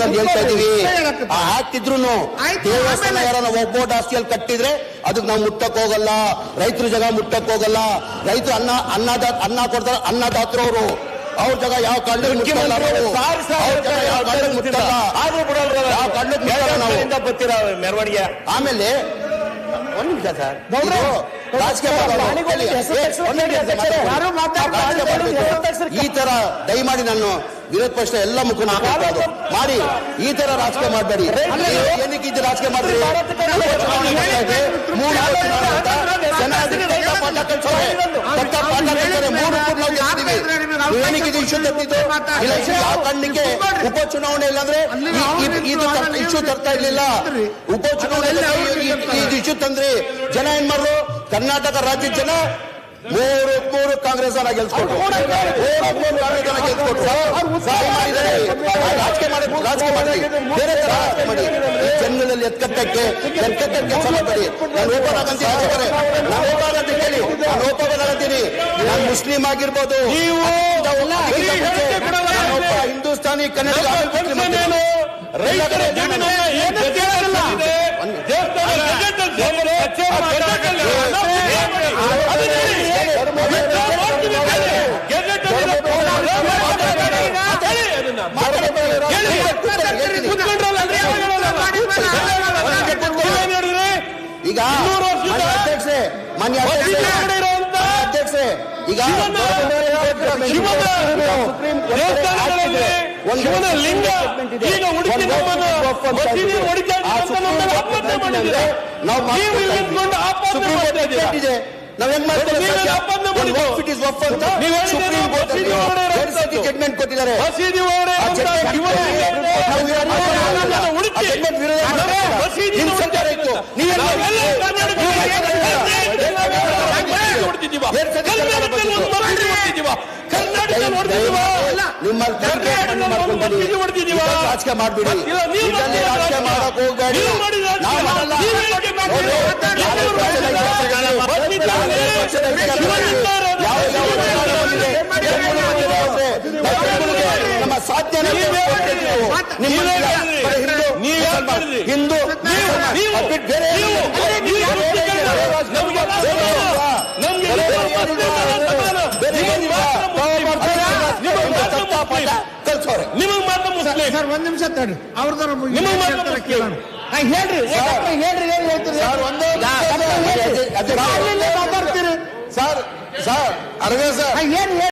ನಲ್ಲಿ ಹೇಳ್ತಾ ಇದೀವಿ. ಹಾಕ್ತಿದ್ರು ದೇವಸ್ಥಾನ ಯಾರನ್ನ ಒಬ್ಬೋಟ್ ಆಸ್ತಿಯಲ್ಲಿ ಕಟ್ಟಿದ್ರೆ ಅದಕ್ಕೆ ನಾವು ಮುಟ್ಟಕ್ ಹೋಗಲ್ಲ ರೈತರ ಜಾಗ ಮುಟ್ಟಕ್ ಹೋಗಲ್ಲ. ರೈತರು ಅನ್ನ ಅನ್ನದ ಅನ್ನ ಕೊಡ್ತಾರ ಅನ್ನದಾತರು ಅವರು ಅವ್ರ ಜಾಗ ಯಾವ ಕಾರಣಕ್ಕೆ ಮುಟ್ಟಲ್ಲ ಯಾವ ಯಾವ ನಾವು. ಬರ್ತೀರ ಮೆರವಣಿಗೆ? ಆಮೇಲೆ ಒಂದ್ ನಿಮಿಷ ಸರ್. ರಾಜಕೀಯ ಈ ತರ ದಯಮಾಡಿ ನಾನು ವಿರೋಧ ಪಕ್ಷ ಎಲ್ಲ ಮುಖಂಡ ಮಾಡಿ ಈ ತರ ರಾಜಕೀಯ ಮಾಡಬೇಡಿ. ಏನಕ್ಕೆ ಇದು ರಾಜಕೀಯ ಮಾಡಿದ್ರಿ ಮೂರು. ಏನಕ್ಕೆ ಇದು ಇಶ್ಯೂ ತರ್ತಿದ್ದು? ಇಲೆಕ್ಷನ್ ಯಾವ ಕಣ್ಣಿಗೆ ಉಪಚುನಾವಣೆ ಇಲ್ಲಾಂದ್ರೆ ಇದು ಇಶ್ಯೂ ತರ್ತಾ ಇರ್ಲಿಲ್ಲ. ಉಪಚುನಾವಣೆ ಇದು ಇಶ್ಯೂ ತಂದ್ರಿ ಜನ ಏನ್ ಮಾಡ್ರು? ಕರ್ನಾಟಕ ರಾಜ್ಯದ ಜನ ಮೂರು ಮೂರು ಕಾಂಗ್ರೆಸ್ ಅನ್ನ ಗೆಲ್ಸ್ಕೊಟ್ರು. ಮೂರು ಮೂರು ಕಾಂಗ್ರೆಸ್ ಅನ್ನ ಮಾಡಿದ್ದಾರೆ. ರಾಜಕೀಯ ಮಾಡಿ ರಾಜಕೀಯ ಮಾಡಿ ಬೇರೆ ತರ ರಾಜಕೀಯ ಮಾಡಿ. ಈ ಜನಗಳಲ್ಲಿ ಎತ್ಕಟ್ಟಕ್ಕೆ ಎತ್ಕಟ್ಟಕ್ಕೆ ಕೆಲಸ ಮಾಡಬೇಡಿ ನಾನು ಓಪನ್ ಆಗಂತೀನಿ ಹಾಗಾದ್ರೆ. ನಾನು ಓಪನ್ ಆಗಂತ ಕೇಳಿ ನಾನು ಓಪನ್ ಆಗಂತೀನಿ ನಾನು ಮುಸ್ಲಿಂ ಆಗಿರ್ಬೋದು. ಹಿಂದೂಸ್ತಾನಿ ಕನ್ನಡ ರೈತರ ಕೇಳಲ್ಲ. ದೇವಸ್ಥಾನ ಇದೆ. ನಾವ್ ಹೆಂಗ್ ಮಾಡ್ತೇವೆ ಕೋರ್ಟ್ ಮಸೀದಿ ಒಳಗಡೆ ಇರೋಂಥದ್ದು. ಜಡ್ಮೆಂಟ್ ಕೊಟ್ಟಿದ್ದಾರೆ. ರಾಜಕೀಯ ಮಾಡ್ಬಿಡಿ. ರಾಜಕೀಯ ಮಾಡಕ್ ಹೋಗ್ಬೇಡಿ. ನಮ್ಮ ಸಾಧ್ಯನೇ ಇದು. ಬೇರೆ ನಿಮಗೆ. ಮಾತ್ರ ಮುಸ್ಲಿಂ. ಸರ್ ಒಂದ್ ನಿಮಿಷ ತಡ್ರಿ. ಅವ್ರದ್ದು ನಿಮಗೆ ಮಾತ್ರ ಮುಸ್ಲಿಂ. ಹೇಳ್ರಿ ಹೇಳ್ರಿ ಏನ್ ಹೇಳ್ತೀರಿ? ಸರ್ ಒಂದೇ ಮಾತಾಡ್ತೀರಿ? ಸರ್ ಸರ್ ಅರ್ಗ ಸರ್. ಏನ್